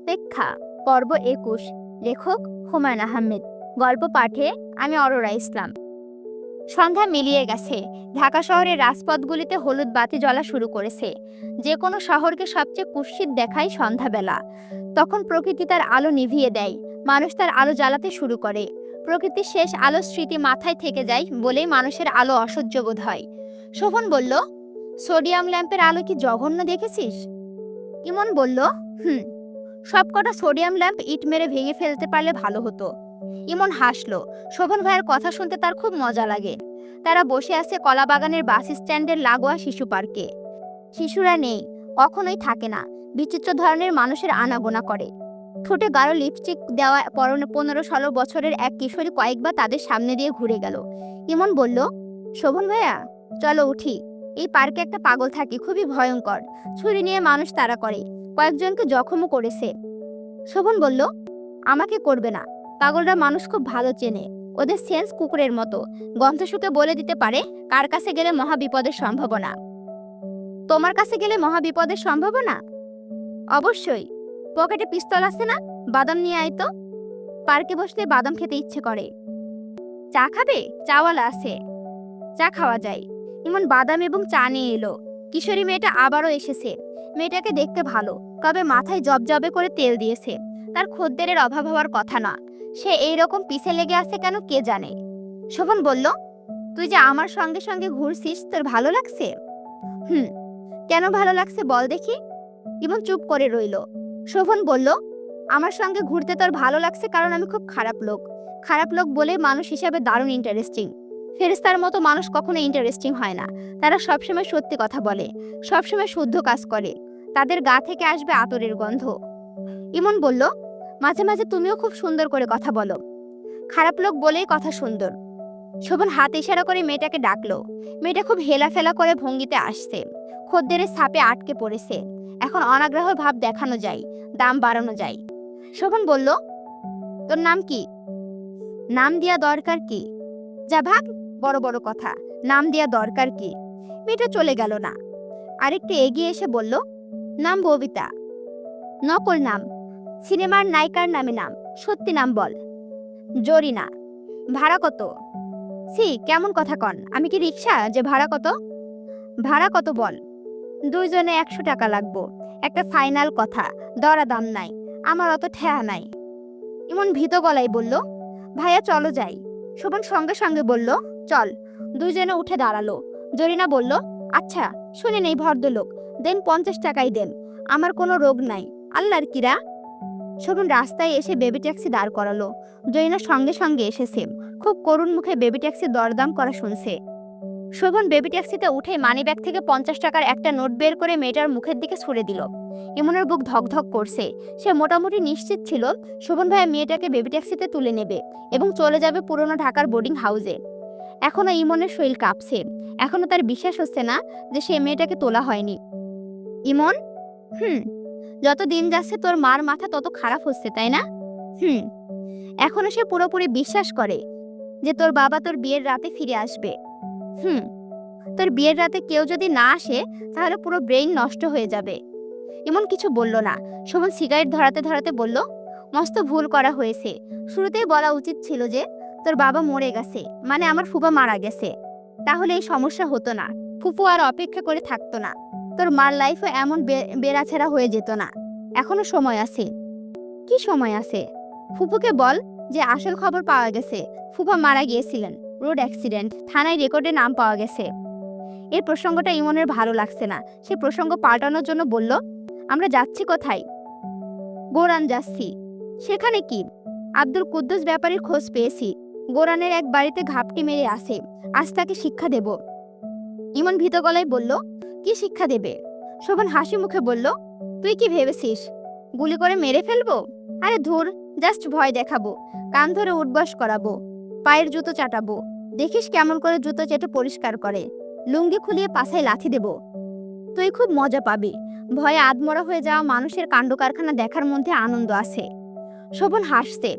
অপেক্ষা। পর্ব একুশ। লেখক হুমায়ুন আহমেদ। গল্প পাঠে আমি অরোরা ইসলাম। সন্ধ্যা মিলিয়ে গেছে। ঢাকা শহরের রাজপথগুলিতে হলুদ বাতি জ্বলা শুরু করেছে। যে কোনো শহরকে সবচেয়ে কুৎসিত দেখায় সন্ধ্যাবেলা। তখন প্রকৃতি তার আলো নিভিয়ে দেয়। মানুষ তার আলো জ্বালাতে শুরু করে। প্রকৃতির শেষ আলো স্মৃতি মাথায় থেকে যায় বলেই মানুষের আলো অসহ্য বোধ হয়। শোভন বলল, সোডিয়াম ল্যাম্পের আলো কি জঘন্য দেখেছিস? ইমন বলল, হুম। সবকটা সোডিয়াম ল্যাম্প ইট মেরে ভেঙে ফেলতে পারলে ভালো হতো। ইমন হাসলো। শোভন ভাইয়ের কথা শুনতে তার খুব মজা লাগে। তারা বসে আছে কলাবাগানের বাস স্ট্যান্ডের লাগোয়া শিশু পার্কে। শিশুরা নেই, কখনোই থাকে না। বিচিত্র ধরনের মানুষের আনাগোনা করে। ঠোঁটে গাঢ় লিপস্টিক দেওয়া পরনে পনেরো ষোলো বছরের এক কিশোরী কয়েকবার তাদের সামনে দিয়ে ঘুরে গেল। ইমন বলল, শোভন ভাইয়া, চলো উঠি। এই পার্কে একটা পাগল থাকে, খুবই ভয়ঙ্কর। ছুরি নিয়ে মানুষ তারা করে। কয়েকজনকে জখমও করেছে। শোভন বলল, আমাকে করবে না। পাগলরা মানুষ খুব ভালো চেনে। ওদের সেন্স কুকুরের মতো। গন্ধ শুকে বলে দিতে পারে, কার কাছে গেলে মহা বিপদের সম্ভাবনা। তোমার কাছে গেলে মহা বিপদের সম্ভাবনা? অবশ্যই। পকেটে পিস্তল আছে না? বাদাম নিয়ে আয় তো। পার্কে বসলে বাদাম খেতে ইচ্ছে করে। চা খাবে? চাওয়ালা আছে। চা খাওয়া যায়। ইমন বাদাম এবং চা নিয়ে এলো। কিশোরী মেয়েটা আবারও এসেছে। মেয়েটাকে দেখতে ভালো। তবে মাথায় জবজবে করে তেল দিয়েছে। তার খদ্দেরের অভাব হওয়ার কথা না সে এই রকম পিছে লেগে আছে কেন কে জানে? শোভন বলল, তুই যে আমার সঙ্গে সঙ্গে ঘুরছিস, তোর ভালো লাগছে? হুম, কেন ভালো লাগছে বল দেখি? ইমন চুপ করে রইল। শোভন বলল, আমার সঙ্গে ঘুরতে তোর ভালো লাগছে কারণ আমি খুব খারাপ লোক। খারাপ লোক বলে মানুষ হিসাবে দারুণ ইন্টারেস্টিং ফেরেস্তার মতো মানুষ কখনো ইন্টারেস্টিং হয় না। তারা সবসময় সত্যি কথা বলে, সবসময় শুদ্ধ কাজ করে। তাদের গা থেকে আসবে আতরের গন্ধ। ইমন বলল, মাঝে মাঝে তুমিও খুব সুন্দর করে কথা বলো। খারাপ লোক বলেই কথা সুন্দর। শোভন হাত ইশারা করে মেয়েটাকে ডাকলো। মেয়েটা খুব হেলাফেলা করে ভঙ্গিতে আসছে। খদ্দেরের ছাপে আটকে পড়েছে। এখন অনাগ্রহ ভাব দেখানো যায়, দাম বাড়ানো যায়। শোভন বলল, তোর নাম কি? নাম দেয়া দরকার কি? যা ভাগ, বড় বড় কথা। নাম দেয়া দরকার কি? মেয়েটা চলে গেল না। আরেকটু এগিয়ে এসে বলল নাম ববিতা। নকল নাম। সিনেমার নায়িকার নামে নাম। সত্যি নাম বল। জরিনা। ভাড়া কত? সি কেমন কথা কন। আমি কি রিক্সা? যে ভাড়া কত? ভাড়া কত বল? দুইজনে একশো টাকা লাগবো। একটা ফাইনাল কথা। দরা দাম নাই। আমার অত ঠেয়া নাই। এমন ভীত গলায় বলল, ভাইয়া, চলো যাই। শোভন সঙ্গে সঙ্গে বলল, চল। দুইজনে উঠে দাঁড়াল। জরিনা বলল আচ্ছা শুনে নেই ভদ্রলোক। দেন পঞ্চাশ টাকাই দেন। আমার কোনো রোগ নাই। আল্লাহর কিরা। শোভন রাস্তায় এসে বেবি ট্যাক্সি দাঁড় করালো। জরিনা সঙ্গে সঙ্গে এসেছে খুব করুণ মুখে বেবি ট্যাক্সি দরদাম করা শুনছে। শোভন বেবি ট্যাক্সিতে উঠে মানি ব্যাগ থেকে পঞ্চাশ টাকার একটা নোট বের করে মেয়েটার মুখের দিকে ছুড়ে দিল। ইমনের বুক ধকধক করছে। সে মোটামুটি নিশ্চিত ছিল শোভন ভাইয়া মেয়েটাকে বেবি ট্যাক্সিতে তুলে নেবে এবং চলে যাবে পুরনো ঢাকার বোর্ডিং হাউসে এখনও ইমনের শরীর কাঁপছে। এখনও তার বিশ্বাস হচ্ছে না যে সে মেয়েটাকে তোলা হয়নি। ইমন? হুম, যত দিন যাচ্ছে তোর মার মাথা তত খারাপ হচ্ছে, তাই না? হুম, এখনও সে পুরোপুরি বিশ্বাস করে যে তোর বাবা তোর বিয়ের রাতে ফিরে আসবে। হুম, তোর বিয়ের রাতে কেউ যদি না আসে, তাহলে পুরো ব্রেইন নষ্ট হয়ে যাবে। এমন কিছু বলল না। শোভন সিগারেট ধরাতে ধরাতে বলল, মস্ত ভুল করা হয়েছে। শুরুতেই বলা উচিত ছিল যে, তোর বাবা মরে গেছে মানে আমার ফুবা মারা গেছে। তাহলে এই সমস্যা হতো না। ফুপু আর অপেক্ষা করে থাকতো না। তোর মার লাইফও এমন বেড়াছেড়া হয়ে যেত না। এখনও সময় আছে। কি সময় আছে? ফুপুকে বল যে আসল খবর পাওয়া গেছে। ফুপা মারা গিয়েছিলেন। রোড অ্যাক্সিডেন্ট থানায় রেকর্ডে নাম পাওয়া গেছে। এর প্রসঙ্গটা ইমনের ভালো লাগছে না। সে প্রসঙ্গ পাল্টানোর জন্য বলল, আমরা যাচ্ছি কোথায়? গোরান যাচ্ছি। সেখানে কি? আব্দুল কুদ্দুস ব্যাপারীর খোঁজ পেয়েছি। গোরানের এক বাড়িতে ঘাপটি মেরে আসে আজ তাকে শিক্ষা দেব। ইমন ভীত গলায় বলল কি শিক্ষা দেবে? শোভন হাসি মুখে বলল, তুই কি ভেবেছিস? গুলি করে মেরে ফেলব? আরে ধুর জাস্ট ভয় দেখাবো, কান ধরে উঠবাস করাবো, পায়ের জুতো চাটাবো, দেখিস কেমন করে জুতো চেটে পরিষ্কার করে, লুঙ্গি খুলিয়ে পাছায় লাথি দেব। তুই খুব মজা পাবি, ভয়ে আদমরা হয়ে যাওয়া মানুষের কাণ্ড কারখানা দেখার মধ্যে আনন্দ আছে। শোভন হাসছে,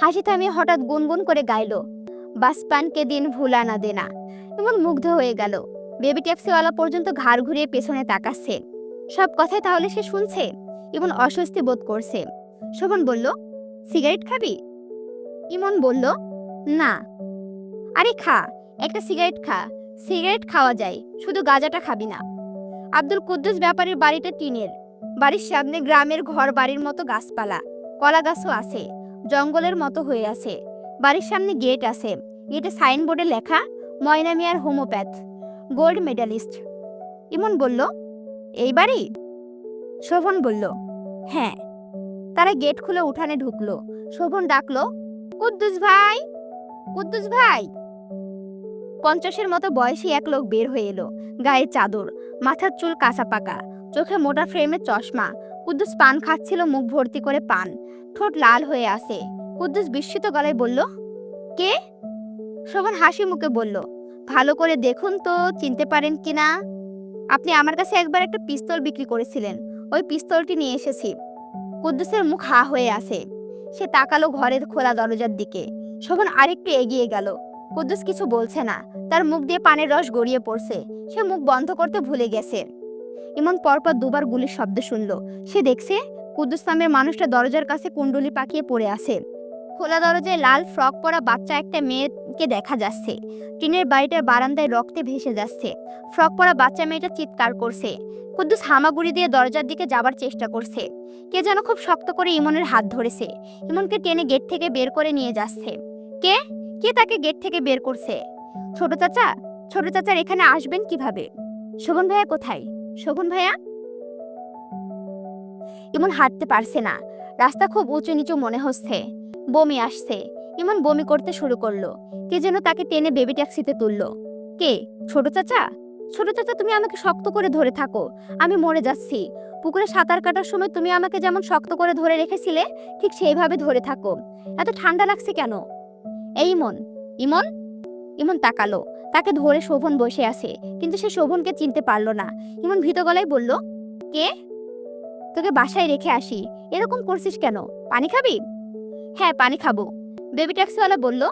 হাসি থামিয়ে হঠাৎ গুনগুন করে গাইল বাসপানকে দিন ভুলা না দেনা। এমন মুগ্ধ হয়ে গেল। বেবি ট্যাক্সিওয়ালা পর্যন্ত ঘাড় ঘুরিয়ে পেছনে তাকাচ্ছে। সব কথাই তাহলে সে শুনছে এবং অস্বস্তি বোধ করছে। শোভন বলল, সিগারেট খাবি? ইমন বলল, না। আরে খা, একটা সিগারেট খা। সিগারেট খাওয়া যায়, শুধু গাঁজাটা খাবি না। আব্দুল কুদ্দুস ব্যাপারীর বাড়িটা টিনের। বাড়ির সামনে গ্রামের ঘর বাড়ির মতো গাছপালা। কলা গাছও আছে, জঙ্গলের মতো হয়ে আছে। বাড়ির সামনে গেট আছে। গেটে সাইনবোর্ডে লেখা, ময়না মিয়ার হোমিওপ্যাথ। Gold medallist. ইমন বলল, এই বাড়ি? শোভন বলল হ্যাঁ। তারা গেট খুলে উঠানে ঢুকলো। শোভন ডাকলো, কুদ্দুস ভাই কুদ্দুস ভাই! পঞ্চাশের মতো বয়সী এক লোক বের হয়ে এলো, গায়ে চাদর, মাথার চুল কাঁচা পাকা, চোখে মোটা ফ্রেমের চশমা, কুদ্দুস পান খাচ্ছিল, মুখ ভর্তি করে পান, ঠোঁট লাল হয়ে আসে কুদ্দুস বিস্মিত গলায় বলল, কে? শোভন হাসি মুখে বলল ভালো করে দেখুন তো, চিনতে পারেন কিনা আপনি আমার কাছে একবার একটা পিস্তল বিক্রি করেছিলেন। ওই পিস্তলটি নিয়ে এসেছি। কুদ্দুসের মুখ হা হয়ে আসে সে তাকালো ঘরের খোলা দরজার দিকে। শোভন আরেকটু এগিয়ে গেল। কুদ্দুস কিছু বলছে না। তার মুখ দিয়ে পানের রস গড়িয়ে পড়ছে। সে মুখ বন্ধ করতে ভুলে গেছে। ইমন পরপর দুবার গুলির শব্দ শুনল। সে দেখছে কুদ্দুস নামের মানুষটা দরজার কাছে কুণ্ডলি পাকিয়ে পড়ে আছে। খোলা দরজায় লাল ফ্রক পরা বাচ্চা একটা মেয়েকে দেখা যাচ্ছে। টিনের বাড়িটার বারান্দায় রক্তে ভেসে যাচ্ছে। ফ্রক পরা বাচ্চা মেয়েটা চিৎকার করছে। কুদ্দুস হামাগুড়ি দিয়ে দরজার দিকে যাবার চেষ্টা করছে। কে যেন খুব শক্ত করে ইমনের হাত ধরেছে। ইমনকে টেনে গেট থেকে বের করে নিয়ে যাচ্ছে। কে? কে তাকে গেট থেকে বের করছে? ছোট চাচা? ছোট চাচার এখানে আসবেন কীভাবে? শোভন ভাইয়া কোথায়? শোভন ভাইয়া? ইমন হাঁটতে পারছে না। রাস্তা খুব উঁচু নিচু মনে হচ্ছে। বমি আসছে। ইমন বমি করতে শুরু করল। কে যেন তাকে টেনে বেবি ট্যাক্সিতে তুললো। কে? ছোট চাচা? ছোট চাচা, তুমি আমাকে শক্ত করে ধরে থাকো। আমি মরে যাচ্ছি। পুকুরে সাঁতার কাটার সময় তুমি আমাকে যেমন শক্ত করে ধরে রেখেছিলে, ঠিক সেইভাবে ধরে থাকো। এত ঠান্ডা লাগছে কেন? এই ইমন ইমন? ইমন তাকালো। তাকে ধরে শোভন বসে আছে, কিন্তু সে শোভনকে চিনতে পারল না। ইমন ভীত গলায় বলল, কে? তোকে বাসায় রেখে আসি। এরকম করছিস কেন? পানি খাবি? হ্যাঁ পানি খাব। বেবি ট্যাক্সিওয়ালা বলল,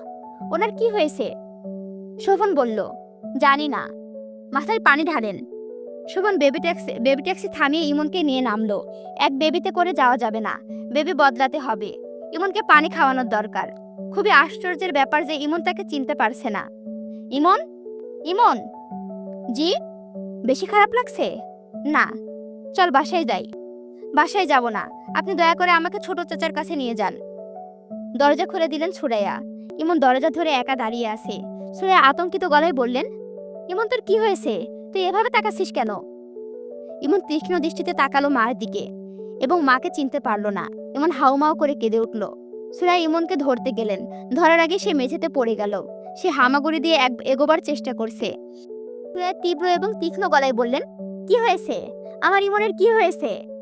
ওনার কি হয়েছে? শোভন বলল, জানি না। মাথায় পানি ঢালেন। Shovan baby taxi baby taxi থামিয়ে ইমনকে নিয়ে নামলো। এক বেবিতে করে যাওয়া যাবে না। বেবি বদলাতে হবে। ইমনকে পানি খাওয়ানোর দরকার। খুবই আশ্চর্যের ব্যাপার যে ইমন তাকে চিনতে পারছে না। ইমন? ইমন? জি? বেশি খারাপ লাগছে? না। চল বাসায় যাই। বাসায় যাব না। আপনি দয়া করে আমাকে ছোট চাচার কাছে নিয়ে যান। দরজা খুলে দিলেন সুরাইয়া। ইমন দরজা ধরে একা দাঁড়িয়ে আছে। সুরাইয়া আতঙ্কিত গলায় বললেন, ইমন, তোর কি হয়েছে? তুই এভাবে তাকাচ্ছিস কেন? ইমন তীক্ষ্ণ দৃষ্টিতে তাকালো মার দিকে এবং মাকে চিনতে পারল না। ইমন হাউমাউ করে কেঁদে উঠল। সুরাই ইমনকে ধরতে গেলেন। ধরার আগে সে মেঝেতে পড়ে গেল। সে হামাগুড়ি দিয়ে এক এগোবার চেষ্টা করছে। সুরাই তীব্র এবং তীক্ষ্ণ গলায় বললেন, কি হয়েছে? আমার ইমনের কি হয়েছে?